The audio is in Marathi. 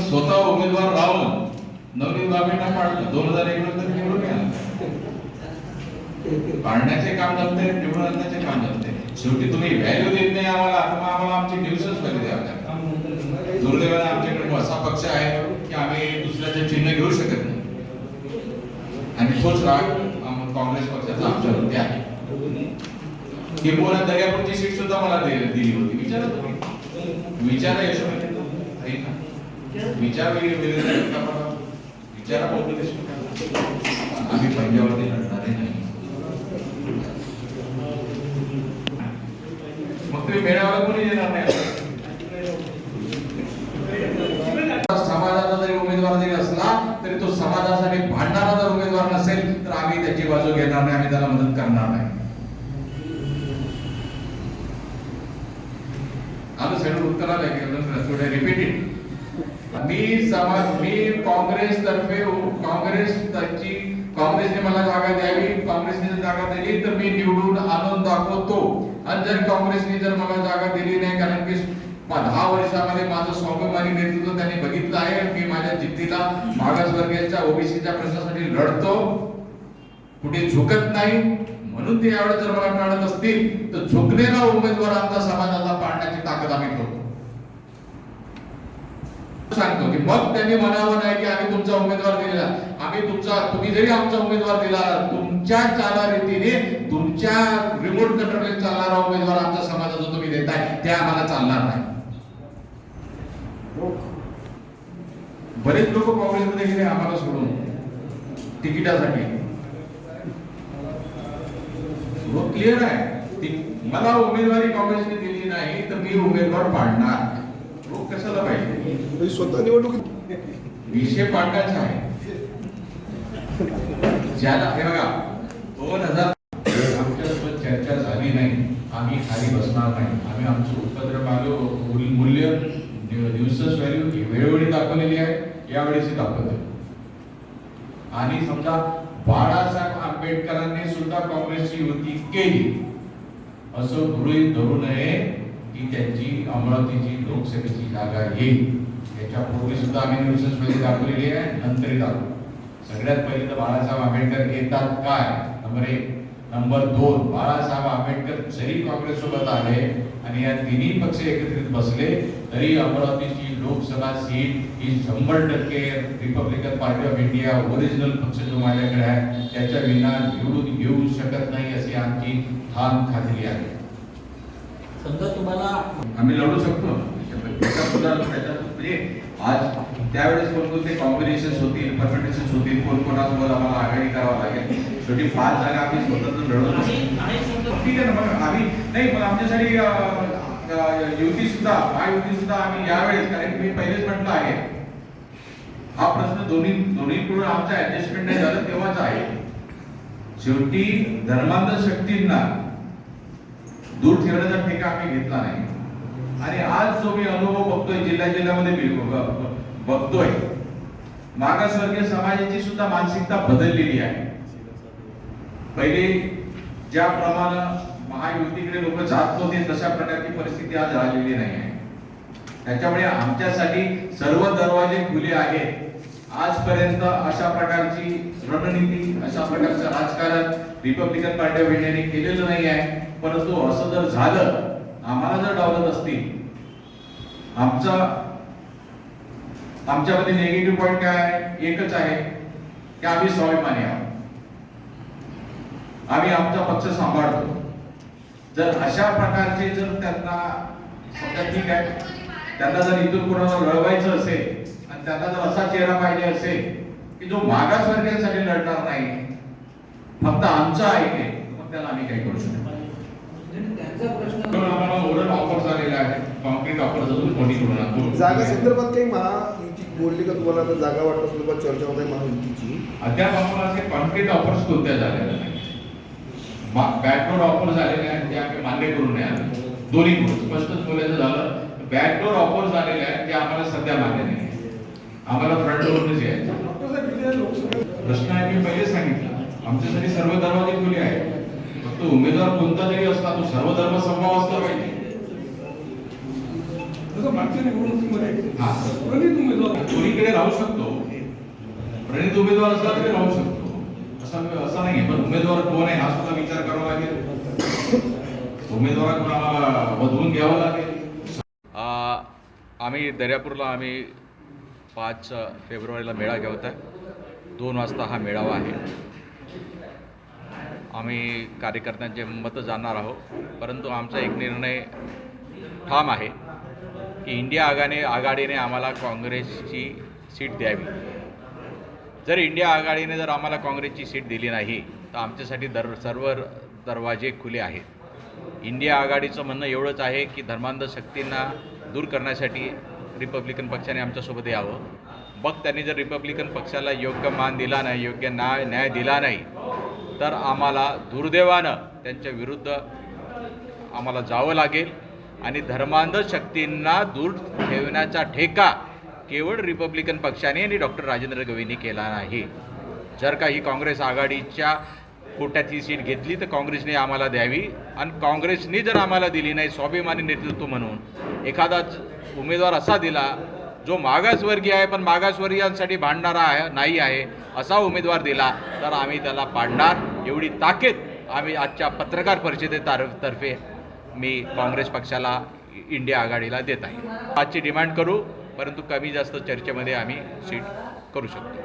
स्वतः उमेदवार राहून नवनीत बाबींना पाडलं. दोन हजार एक नंतर निवडून आला पाडण्याचे काम जमते निवडून आणण्याचे काम जमते. शेवटी तुम्ही व्हॅल्यू देत नाही आम्हाला आम्हाला आमची न्यूजच व्हॅल्यू दुर्दैवाने आमच्याकडे असा पक्ष आहे की आम्ही दुसऱ्याचे चिन्ह घेऊ शकत नाही. आणि तोच राग काँग्रेस पक्षाचा आमच्यावरती आहे. किंबहुना दर्यापूरची सीट सुद्धा मला दिली होती. विचारा तुम्ही विचारा यशोमती ऐका विचार विचारा विचारा बौद्ध आम्ही पंजाबवरती लढणारे नाही मग तुम्ही मेळाव्याला कोणी येणार नाही समाजाचा जरी उमेदवार जरी असला तरी तो समाजासाठी भांडणारा जर उमेदवार नसेल तर आम्ही त्याची बाजू घेणार नाही आम्ही त्याला मदत करणार नाही आलं सगळं उत्तर आलं रिपीटेड मी समाज मी काँग्रेस तर्फे काँग्रेस ची काँग्रेसने मला जागा द्यावी काँग्रेसने जागा दिली तर मी निवडून आणून दाखवतो. आणि जर काँग्रेसने जर मला जागा दिली नाही कारण की दहा वर्षामध्ये माझं स्वाभिमानी नेतृत्व त्यांनी बघितलं आहे. मी माझ्या जिद्दीला मागासवर्गीयांच्या ओबीसीच्या प्रश्नासाठी लढतो. कुठे झुकत नाही. म्हणून ते यावेळेस जर मला मिळत असतील तर झुकलेला उमेदवार आमचा समाजाला पाडण्याची ताकद आम्ही करतो सांगतो की मग त्यांनी म्हणावं नाही की आम्ही तुमचा उमेदवार दिलेला. आम्ही तुमचा तुम्ही जरी आमचा उमेदवार दिला तुमच्या चालारीतीने तुमच्या रिमोट कंट्रोल चालणारा उमेदवार आमच्या समाजाचा तुम्ही देताय ते आम्हाला चालणार नाही. बरेच लोक काँग्रेसमध्ये गेले आम्हाला सोडून. तिकिटासाठी. क्लिअर आहे. मला उमेदवारी काँग्रेसने दिली नाही तर मी उमेदवार पाडणार. कशाला पाहिजे? म्हणजे स्वतः निवडणुकीत विषय पाडण्याचा आहे. ज्याला हे बघा दोन हजार आमच्यासोबत चर्चा झाली नाही आम्ही खाली बसणार नाही. आम्ही आमचं उपद्रव आलो मूल्य दिवसच व्हॅल्यू वेळोवेळी दाखवलेली आहे. यावेळेस दाखवतो आणि समजा बाळासाहेब आंबेडकरांनी सुद्धा काँग्रेसची युती केली. असं गृहीत धरू नये. की त्यांची अमरावतीची लोकसभेची जागा येईल. त्याच्यापूर्वी सुद्धा आम्ही न्यूसेसमध्ये दाखवलेली आहे. नंतरही दाखवू. सगळ्यात पहिले बाळासाहेब आंबेडकर येतात काय? नंबर एक. नंबर दोन बाळासाहेब आंबेडकर जरी काँग्रेस सोबत आले आणि या तिन्ही पक्ष एकत्रित बसले तरी अमरावतीची लोकसभा सीट ही शंभर टक्के Republican Party of India original पक्ष जो माझ्याकडे आहे त्याच्या विना निवडून येऊ शकत नाही अशी आमची ठाम खात्री आहे. समजा तुम्हाला आम्ही लढू शकतो. सुद्धा म्हणजे आज त्यावेळेस कोणकोणते कॉम्बिनेशन होतील परमिटेशन होतील कोण कोणासोबत आम्हाला आघाडी करावं लागेल? शेवटी पाच जागा आम्ही स्वतंत्र लढवतो ठीक आहे ना मग आम्ही नाही पण आमच्यासाठी युती सुद्धा महायुती सुद्धा आम्ही यावेळेस कारण मी पहिलेच म्हटलं आहे हा प्रश्न दोन्ही दोन्हीकडून आमचं ऍडजस्टमेंट नाही झालं तेव्हाच आहे. शेवटी धर्मांध शक्तींना दूर ठेवण्याचा ठेका आम्ही घेतला नाही. आणि आज जो मी अनुभव बघतोय जिल्ह्या जिल्ह्यामध्ये बघतोय मागासवर्गीय समाजाची सुद्धा मानसिकता बदललेली आहे. पहिले ज्याप्रमाणे महायुतीकडे लोक जात नव्हते तशा प्रकारची परिस्थिती आज राहिलेली नाही आहे. त्याच्यामुळे आमच्यासाठी सर्व दरवाजे खुले आहेत. आजपर्यंत अशा प्रकारची रणनीती अशा प्रकारचं राजकारण रिपब्लिकन पार्टी ऑफ केलेलं नाही आहे. परंतु असं जर झालं आम्हाला जर डावलत असतील आमचा आमच्यामध्ये निगेटिव्ह पॉईंट काय आहे? एकच आहे की आम्ही स्वाभिमानी आहोत. आम्ही आमचा पक्ष सांभाळतो. जर अशा प्रकारचे जर त्यांना समजा ठीक आहे त्यांना जर इथून कोणाला लढवायचं असेल आणि त्यांना जर असा चेहरा पाहिजे असेल की जो मागासवर्गीयांसाठी लढणार नाही फक्त आमचा ऐकेल मग त्याला आम्ही काही करू शकतो जागा संदर्भात काही महायुती बोलली का तुम्हाला? आता जागा वाटप संदर्भात चर्चा होत आहे महायुतीची अद्याप आम्हाला असे कॉन्क्रीट ऑफर्स कोणत्या झालेल्या नाही बॅकडोर ऑफर झालेले आहेत ते आम्ही मान्य करू नये. दोन्ही स्पष्टच बोलायचं झालं बॅकडोर ऑफर झालेले आहेत ते आम्हाला सध्या मान्य नाही. आम्हाला फ्रंट डोअरनेच यायचं प्रश्न आहे मी पहिले सांगितलं. आमच्यासाठी सर्व दरवाजे खुले आहेत. फक्त उमेदवार कोणता जरी असला तो सर्व धर्म समभाव असला पाहिजे. हा. कोणीकडे राहू शकतो? प्रणित उमेदवार असला तरी राहू शकतो. असं असं नाही पण उमेदवार कोण आहे हा सुद्धा विचार करावा लागेल. घ्यावं लागेल. आ, आम्ही दर्यापूरला आम्ही पाच फेब्रुवारीला मेळा घेवत आहे दोन वाजता हा मेळावा आहे. आम्ही कार्यकर्त्यांचे मतं जाणणार आहोत परंतु आमचा एक निर्णय ठाम आहे की इंडिया आघाने आघाडीने आम्हाला काँग्रेसची सीट द्यावी. जर इंडिया आघाडीने जर आम्हाला काँग्रेसची सीट दिली नाही तर आमच्यासाठी दर सर्व दरवाजे खुले आहेत. इंडिया आघाडीचं म्हणणं एवढंच आहे की धर्मांध शक्तींना दूर करण्यासाठी रिपब्लिकन पक्षाने आमच्यासोबत यावं. मग त्यांनी जर रिपब्लिकन पक्षाला योग्य मान दिला नाही योग्य न्याय न्याय दिला नाही तर आम्हाला दुर्दैवानं त्यांच्या विरुद्ध आम्हाला जावं लागेल. आणि धर्मांध शक्तींना दूर ठेवण्याचा ठेका केवळ रिपब्लिकन पक्षाने आणि डॉक्टर राजेंद्र गवईंनी केला नाही. जर का ही काँग्रेस आघाडीच्या कोट्याची सीट घेतली तर काँग्रेसने आम्हाला द्यावी. आणि काँग्रेसने जर आम्हाला दिली नाही स्वाभिमानी नेतृत्व म्हणून एखादा उमेदवार असा दिला जो मागासवर्गीय आहे पण मागासवर्गीयांसाठी भांडणारा आहे नाही आहे असा उमेदवार दिला तर आम्ही त्याला पाडणार. एवढी ताकीद आम्ही आजच्या पत्रकार परिषदेतर्फे मी काँग्रेस पक्षाला इंडिया आघाडीला देत आहे. आजची डिमांड करू परंतु कमी जास्त चर्चेमध्ये आम्ही सीट करू शकतो.